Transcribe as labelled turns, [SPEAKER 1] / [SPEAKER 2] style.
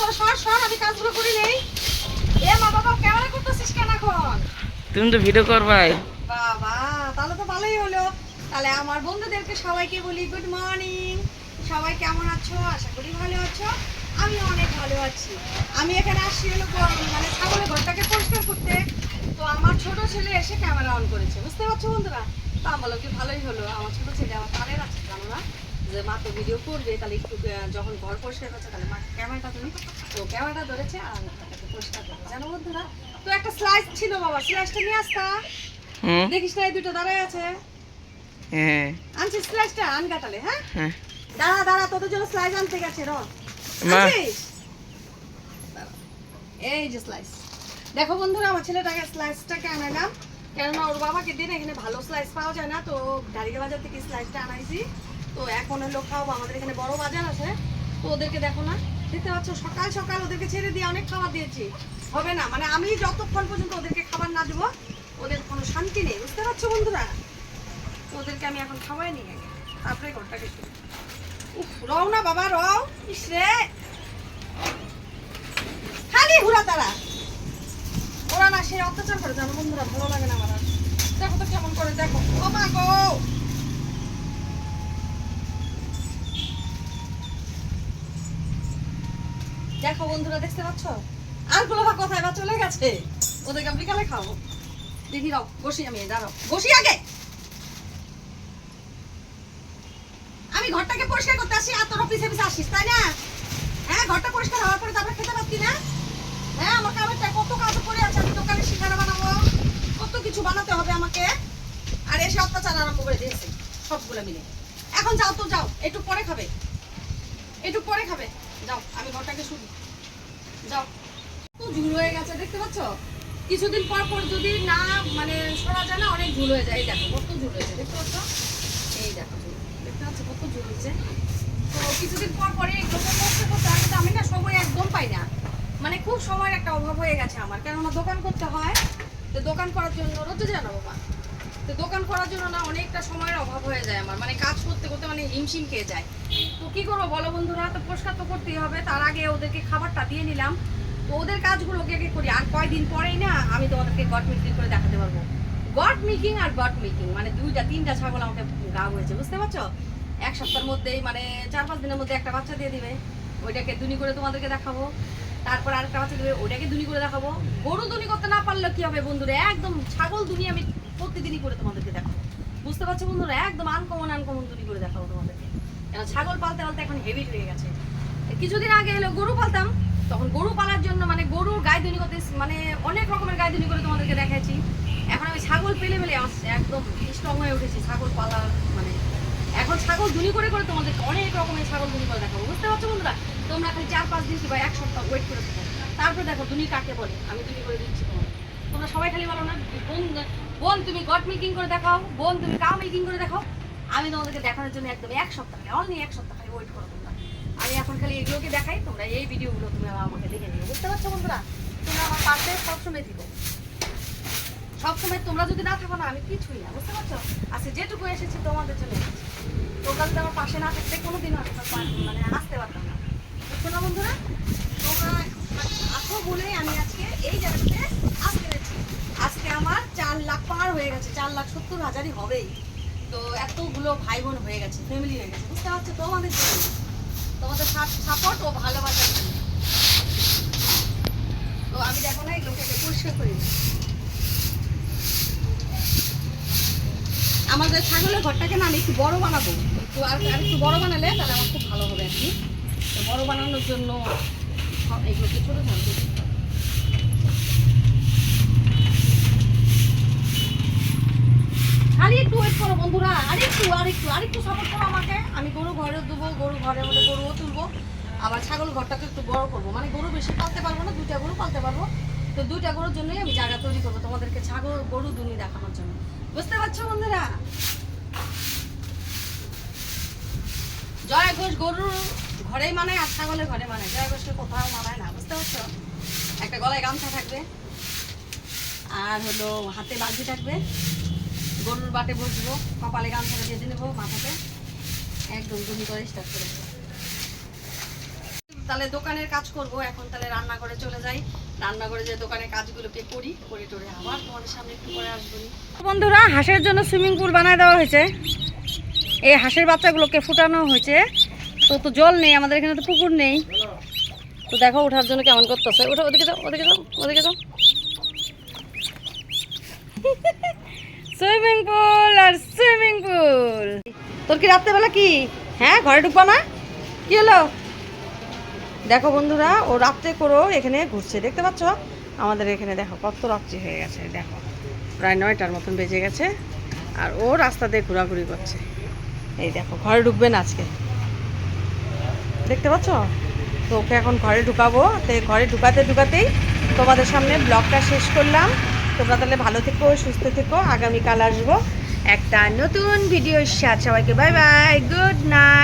[SPEAKER 1] তোর সর সর আমি কাজগুলো করি নেই। এ মা বাবা ক্যামেরা করতেছিস কেন এখন?
[SPEAKER 2] তুমি তো ভিডিও করবাই
[SPEAKER 1] বাবা তাহলে তো ভালোই হলো। তাহলে আমার বন্ধুদেরকে সবাইকে বলি গুড মর্নিং সবাই কেমন আছো? আশা করি ভালো আছো। আমি অনেক ভালো আছি। আমি এখানে আসছি হলো মানে ছাগলের ঘরটাকে পরিষ্কার করতে। তো আমার ছোট ছেলে এসে ক্যামেরা অন করেছে। বুঝতে পারছ বন্ধুরা? তো বললাম কি ভালোই হলো? আমার ছোট ছেলে আমার তাদের আছে জানো না? যে মা তো ভিডিও করবে তাহলে একটু যখন ঘর পরিষ্কার করছে তাহলে মা ক্যামেরাটা তুমি তো ক্যামেরাটা ধরেছে আর পরিষ্কার করব। জানো বন্ধুরা তো একটা স্লাইস ছিল বাবা স্লাইসটা নিয়ে আসতা। দেখিস না এই দুটো দাঁড়ায় আছে।
[SPEAKER 2] হ্যাঁ।
[SPEAKER 1] স্লাইসটা আন কাটালে হ্যাঁ?
[SPEAKER 2] হ্যাঁ।
[SPEAKER 1] দাঁড়া দাঁড়া তোদের জন্য স্লাইস আনতে গেছে র। এই যে স্লাইস দেখো বন্ধুরা আমার ছেলেটাকে স্লাইসটাকে আনালাম কেননা ওর বাবাকে দিন এখানে ভালো স্লাইস পাওয়া যায় না তো গাড়িকে বাজার থেকে স্লাইসটা আনাইছি। তো এখন হলো খাওয়াবো, আমাদের এখানে বড় বাজার আছে, তো ওদেরকে দেখো না। দেখতে পাচ্ছ, সকাল সকাল ওদেরকে ছেড়ে দিয়ে অনেক খাবার দিয়েছি। হবে না মানে আমি যতক্ষণ পর্যন্ত ওদেরকে খাবার না দেবো, ওদের কোনো শান্তি নেই, বুঝতে পারছ বন্ধুরা? ওদেরকে আমি এখন খাওয়াই নিয়ে আগে তারপরে ঘরটাকে উফ, রও না বাবা, রও। ইস রে। খালি ঘুরা তারা। ওরা না সে অত্যাচার করে, জানো বন্ধুরা, ভালো লাগে না আমার দেখো তো কেমন করে, দেখো। ও মা গো! দেখো বন্ধুরা, দেখতে পাচ্ছ? আর গোলাপা কোথায় বা চলে গেছে? ওদেরকে আমি বিকালে খাব দেখি রাও, বসি আমি, দাঁড়াও। বসি আগে! আমি ঘরটাকে পরিষ্কার করতে আসি, আর তোর অফিসে অফিসে আসিস, তাই না? হ্যাঁ ঘরটা পরিষ্কার হওয়ার পরে তারপরে খেতে পারতি না? হ্যাঁ আমার কামেরটা কত কাজ করে আছে, আমি দোকানে শিকারা বানাবো। কত কিছু বানাতে হবে আমাকে। আর এসে অত্যাচার আরম্ভ করে দিয়েছে, সবগুলো মিলে। এখন যাও তো, যাও, একটু পরে খাবে। একটু পরে খাবে। যাও, আমি ঘরটাকে শুনি। যাও। তো ঝুল হয়ে গেছে, দেখতে পাচ্ছ? কিছুদিন পর পর যদি না মানে সরা যায় না, অনেক ঝুল হয়ে যায়। দেখো, কত ঝুল হয়েছে, দেখতে পাচ্ছ? এই দেখো, দেখতে পাচ্ছ, কত ঝুল হয়েছে? তো কিছুদিন পর পরে এগুলোকে করতে করতে আমি তো- আমি না সময় একদম পাই না। মানে খুব সময়ের একটা অভাব হয়ে গেছে আমার। কেননা দোকান করতে হয়, তো দোকান করার জন্য, রোজ জানো, বাবা? তো দোকান করার জন্য না অনেকটা সময়ের অভাব হয়ে যায় আমার। মানে কাজ করতে করতে মানে হিমশিম খেয়ে যায়। তো কি করব বলো বন্ধুরা? তো পরিষ্কার তো করতেই হবে। তার আগে ওদেরকে খাবারটা দিয়ে নিলাম। তো ওদের কাজগুলো ওকে করি। আর কয়দিন পরেই না আমি তোমাদেরকে গট মিল্কিং করে দেখাতে পারব। গট মিল্কিং আর গট মিল্কিং মানে দুইটা, তিনটা ছাগল আমাকে গা হয়েছে, বুঝতে পারছ? এক সপ্তাহের মধ্যেই মানে চার পাঁচ দিনের মধ্যে একটা বাচ্চা দিয়ে দিবে। ওইটাকে দুনি করে তোমাদেরকে দেখাবো। তারপর আরেকটা বাচ্চা দেবে, ওইটাকে দুনি করে দেখাবো। গরু দুনি করতে না পারলে কি হবে বন্ধুরা? একদম ছাগল দুনি আমি প্রতিদিনই করে তোমাদেরকে দেখাবো। বুঝতে পারছ বন্ধুরা? একদম আনকমন আনকমন দুনি করে দেখাবো তোমাদেরকে। কেন ছাগল পালতে পালতে এখন হেভি হয়ে গেছে। কিছুদিন আগে এলো গরু পালতাম, তখন গরু পালার জন্য মানে গরুর গায়ে দুনি করতে মানে অনেক রকমের গায়ে দুনি করে তোমাদেরকে দেখাচ্ছি এখন আমি ছাগল পেলে পেলে একদম স্ট্রং হয়ে উঠেছি ছাগল পালার মানে এখন ছাগল দুনি করে করে তোমাদেরকে অনেক রকমের ছাগল দুনি করে দেখাবো। বুঝতে পারছ বন্ধুরা? তোমরা খালি চার পাঁচ দিন বা এক সপ্তাহ ওয়েট করে থাকো। তারপর দেখো দুনি কাকে বলে, আমি দুনি করে দিচ্ছি তোমাদের তোমরা সবাই খালি বলো না? বোন বোন, তুমি গট মেকিং করে দেখাও। বোন, তুমি কাউ মেকিং করে দেখাও। আমি তোমাদেরকে দেখানোর জন্য একদম এক সপ্তাহ অনলি এক সপ্তাহ খালি ওয়েট করো তোমরা। আমি এখন খালি এগুলোকে দেখাই, তোমরা এই ভিডিওগুলো তুমি আমাকে দেখে নিও। বুঝতে পারছ বন্ধুরা? তোমরা আমার পাশে সবসময় থেকো। সবসময় তোমরা যদি না থাকো না, আমি কিছুই না, বুঝতে পারছ? আচ্ছা যেটুকু এসেছি তোমাদের জন্য। তোমরা যদি আমার পাশে না থাকতে কোনোদিন আমি তো পা- মানে আসতে পারতাম না বুঝছ না বন্ধুরা তোমরা আসো বলে আমি আজকে এই জায়গাতে আসতে পেরেছি আজকে আমার চার লাখ পার হয়ে গেছে চার লাখ সত্তর হাজারই হবেই। তো এতগুলো ভাই বোন হয়ে গেছে ফ্যামিলি হয়ে গেছে, বুঝতে পারছ? তোমাদের জন্য। তোমাদের সাপোর্ট ও ভালোবাসার জন্য। তো আমি দেখো না এগুলোকে আগে পরিষ্কার করি আমাদের ছাগলের ঘরটাকে না আমি একটু বড় বানাবো। একটু আর একটু বড় বানালে তাহলে আমার খুব ভালো হবে আর কি। তো বড় বানানোর জন্য এগুলোকে ছোটো থাকবে খালি একটু ওয়েট করো বন্ধুরা আরেকটু সাপোর্ট করো আমাকে। আমি গরু ঘরে দেবো, গরু ঘরে হলে গরুও তুলবো। আবার ছাগল ঘরটাকে একটু বড় করব। মানে গরু বেশি পালতে পারব না, দুইটা গরু পালতে পারব। তো দুইটা গরুর জন্যই আমি জায়গা তৈরি করব তোমাদেরকে ছাগল, গরু দুনি দেখানোর জন্য। বুঝতে পারছ বন্ধুরা? জয় ঘোষ গরুর ঘরেই মানে আর ছাগলের ঘরে মানে জয় ঘোষকে কোথাও মানায় না, বুঝতে পারছ? একটা গলায় গামছা থাকবে। আর হলো হাতে বালতি থাকবে। গরুর বাটে বসবো কপালে গামছাটা বেঁধে নেব মাথাতে। একদম দুনি করে স্টার্ট করে। তাহলে দোকানের কাজ করব, এখন তাহলে রান্নাঘরে চলে যাই। রান্নাঘরে যে দোকানের কাজগুলোকে করি, করে টরে আবার সামনে একটু পরে আসব। বন্ধুরা, হাঁসের জন্য সুইমিং পুল বানায় দেওয়া হয়েছে। এই হাঁসের বাচ্চাগুলোকে ফুটানো হয়েছে। তো তো জল নেই, আমাদের এখানে তো পুকুর নেই। তো দেখো ওঠার জন্য কেমন করতেছে। ওঠা ওদিকে যাও ওদিকে যাও ওদিকে যাও। সুইমিং পুল আর সুইমিং পুল তোর কি রাত্রেবেলা কি? হ্যাঁ ঘরে ঢুকবা না? কি হলো? দেখো বন্ধুরা, ও রাত্রে করেও এখানে ঘুরছে, দেখতে পাচ্ছ? আমাদের এখানে দেখো কত রাত্রি হয়ে গেছে, দেখো। প্রায় নয়টার মতন বেজে গেছে, আর ও রাস্তা দিয়ে ঘোরাঘুরি করছে। এই দেখো, ঘরে ঢুকবে না আজকে। দেখতে পাচ্ছ? তো ওকে এখন ঘরে ঢুকাবো। তো ঘরে ঢুকাতে ঢুকাতেই তোমাদের সামনে ব্লগটা শেষ করলাম। তোমরা তাহলে ভালো থেকো, সুস্থ থেকো, আগামীকাল আসব একটা নতুন ভিডিও সাথে। সবাইকে বাই বাই গুড নাইট